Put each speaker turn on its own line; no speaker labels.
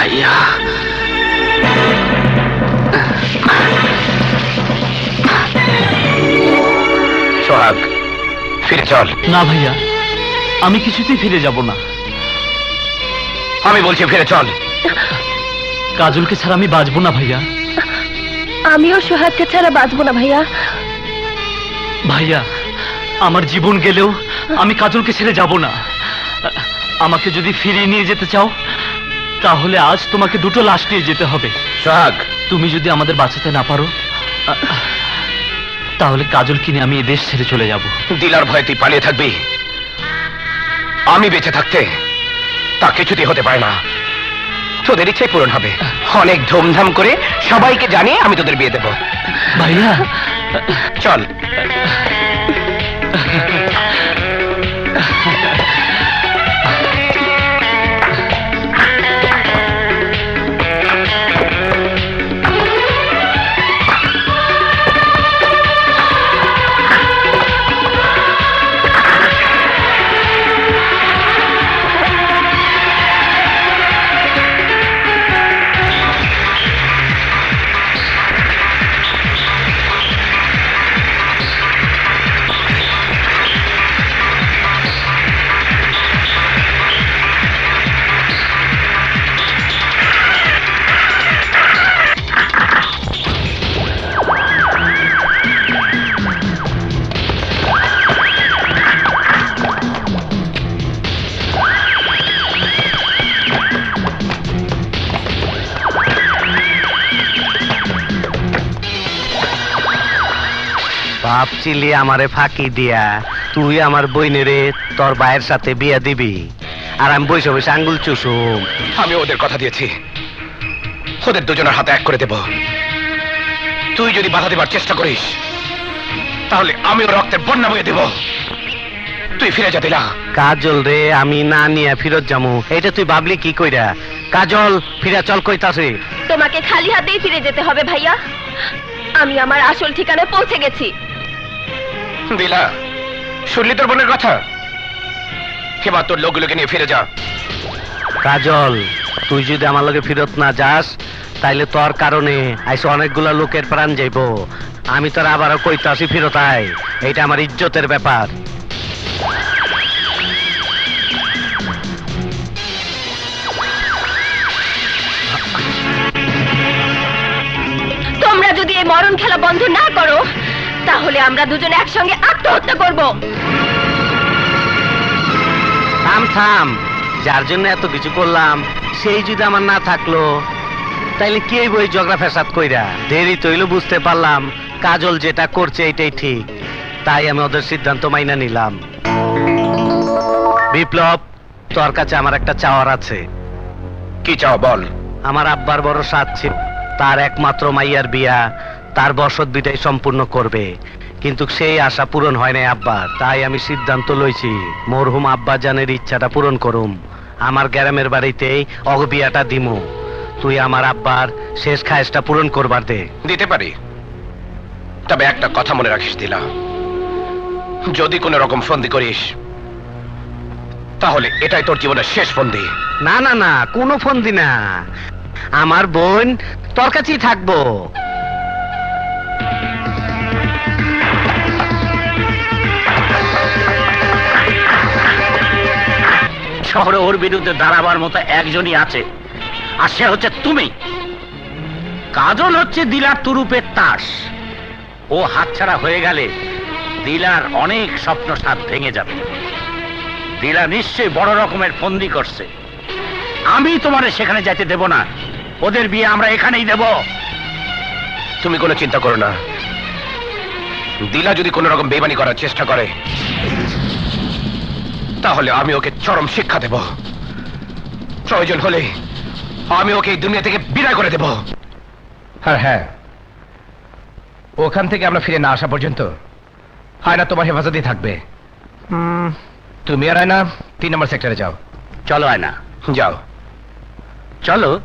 ভাইয়া। সোহাগ ফিরে চল।
না ভাইয়া আমি কিছুতেই ফিরে যাব না।
আমি বলছি ফিরে চল।
কাজলকে ছাড়া আমি বাঁচবো না ভাইয়া।
আমিও সোহাগকে ছাড়া বাঁচবো না ভাইয়া।
ভাইয়া আমার জীবন গেলেও আমি কাজলকে ছেড়ে যাব না। আমাকে যদি ফিরিয়ে নিয়ে যেতে চাও তাহলে আজ তোমাকে দুটো লাশ নিয়ে যেতে হবে।
সোহাগ।
তুমি যদি আমাদের বাঁচাতে না পারো তাহলে কাজল কিনে আমি দেশ ছেড়ে চলে যাব।
দিলার ভয়ে তুই পালিয়ে থাকবি? আমি বেঁচে থাকতে তা কিছুতেই হতে পারে না। তোদের ইচ্ছে পূরণ হবে। অনেক ধুমধাম করে সবাইকে জানিয়ে আমি তোদের বিয়ে দেব।
ভাইয়া।
চল।
ভাবছিলি আমারে ফাঁকি দিয়া। তুই আমার বইনেরে তোর ভাইয়ের সাথে বিয়া দিবি। আর আমি বসে বসে আঙ্গুল চুষুম।
আমি ওদের কথা দিয়েছি। ওদের দুজনের হাতে এক করে দেব। তুই যদি বাধা দেবার চেষ্টা করিস তাহলে আমিও রক্তের বন্যা বয়ে দেব। তুই ফিরে যা দিলা।
কাজল রে আমি না নিয়ে ফিরত যামু। এটা তুই ভাবলি কি কইরা? কাজল ফিরা চল কইতাছে।
তোমাকে খালি হাতেই ফিরে যেতে হবে ভাইয়া। আমি আমার আসল ঠিকানায় পৌঁছে গেছি।
দিলা শুনলি তোর বোনের কথা? এবার তোর লোকগুলোকে নিয়ে ফিরে যা।
কাজল তুই যদি আমার লগে ফিরত না যাস তাইলে তোর কারণে আইসে অনেকগুলা লোকের প্রাণ যাইব। আমি তোর আবারও কইতাছি ফিরত আয়। এটা আমার ইজ্জতের ব্যাপার।
তোমরা যদি এই মরণ খেলা বন্ধ না করো তাহলে আমরা দুজনে একসঙ্গে আত্মহত্যা করব।
থাম থাম। যার জন্য এত কিছু করলাম সেই যদি আমার না থাকল তাইলে কে বই ঝগড়া ফেসাদ কইরা? দেরি তৈল বুঝতে পারলাম। কাজল যেটা করছে এটাই ঠিক। তাই আমি ওদের সিদ্ধান্ত মাইনা নিলাম। বিপ্লব তোর কাছে আমার একটা চাওয়ার আছে।
কি চাও বল।
আমার আব্বার বড় সাথ ছিল তার একমাত্র মাইয়ার বিয়া। তার বসত বিদায় সম্পূর্ণ করবে। কিন্তু সেই আশা পূরণ হয় নাই আব্বার তাই আমি সিদ্ধান্ত লইছি মরহুম আব্বা জানের ইচ্ছাটা পূরণ করুম। আমার গ্রামের বাড়িতেই অগবিয়াটা দিমু। তুই আমার আব্বার শেষ খায়েসটা পূরণ করবার দে।
দিতে পারি। তবে একটা কথা মনে রাখিস দিলা। যদি কোনো রকম ফন্দি করিস তাহলে এটাই তোর জীবনের শেষ ফন্দি।
না না না কোনো ফোন দি না। আমার বোন তোর কাছেই থাকব।
শহরে ওর বিরুদ্ধে দাঁড়াবার মতো একজনই আছে। আর সে হচ্ছে তুমি। কাজল হচ্ছে দিলার তুরুপের তাস। ও হাতছাড়া হয়ে গেলে দিলার অনেক স্বপ্ন সাত ভেঙে যাবে। দিলা নিশ্চয়ই বড় রকমের ফন্দি করছে। আমি তোমারে সেখানে যাইতে দেব না। ওদের বিয়ে আমরা এখানেই দেব।
তুমি কোনো চিন্তা করো না। দিলা যদি কোনো রকম বেমানি করার চেষ্টা করে তাহলে আমি ওকে চরম শিক্ষা দেব। প্রয়োজন হলে আমি ওকে এই দুনিয়া থেকে বিদায় করে দেব। হ্যাঁ হ্যাঁ। ওখান থেকে আমরা ফিরে না আসা পর্যন্ত আয়না তোমার হেফাজতেই থাকবে। হুম, তুমি আর আয়না তিন নম্বর সেক্টরে যাও।
চলো আয়না
যাও।
চলো।